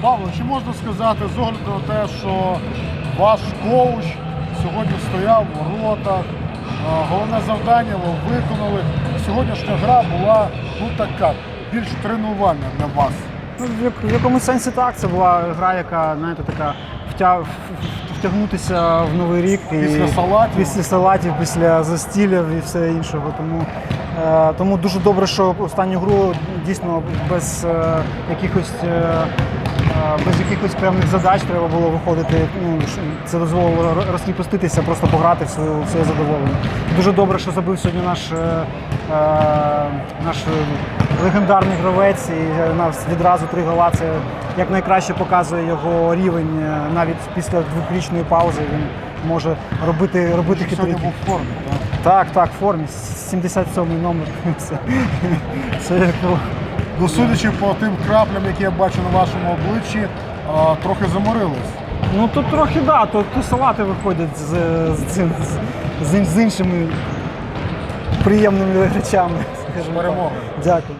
Павло, чи можна сказати з огляду на те, що ваш коуч сьогодні стояв в воротах, головне завдання ви виконали. Сьогоднішня гра була ну така, більш тренувальна для вас. Ну, в, якому сенсі так. Це була гра, яка, знаєте, така втя... втягнутися в новий рік. І Після салатів. Після салатів, після застілів і все іншого. Тому, е, тому дуже добре, що останню гру дійсно без е, якихось. Е, е, без якихось певних задач треба було виходити. Ну, це дозволило ро- розкріпоститися, просто пограти в своє, в своє задоволення. Дуже добре, що забив сьогодні наш, е, е, наш легендарний гравець і е, нас відразу три гола. Це як найкраще показує його рівень е, навіть після двохрічної паузи. Він може робити, робити Ти сьогодні був в формі, так? Так, так, в формі. 77 номер. Це, це як, ну, судячи по тим краплям, які я бачу на вашому обличчі, а, трохи заморились. Ну тут трохи да, то, то салати виходять з, з, цим, з, з іншими приємними речами. скажімо перемоги. Дякую.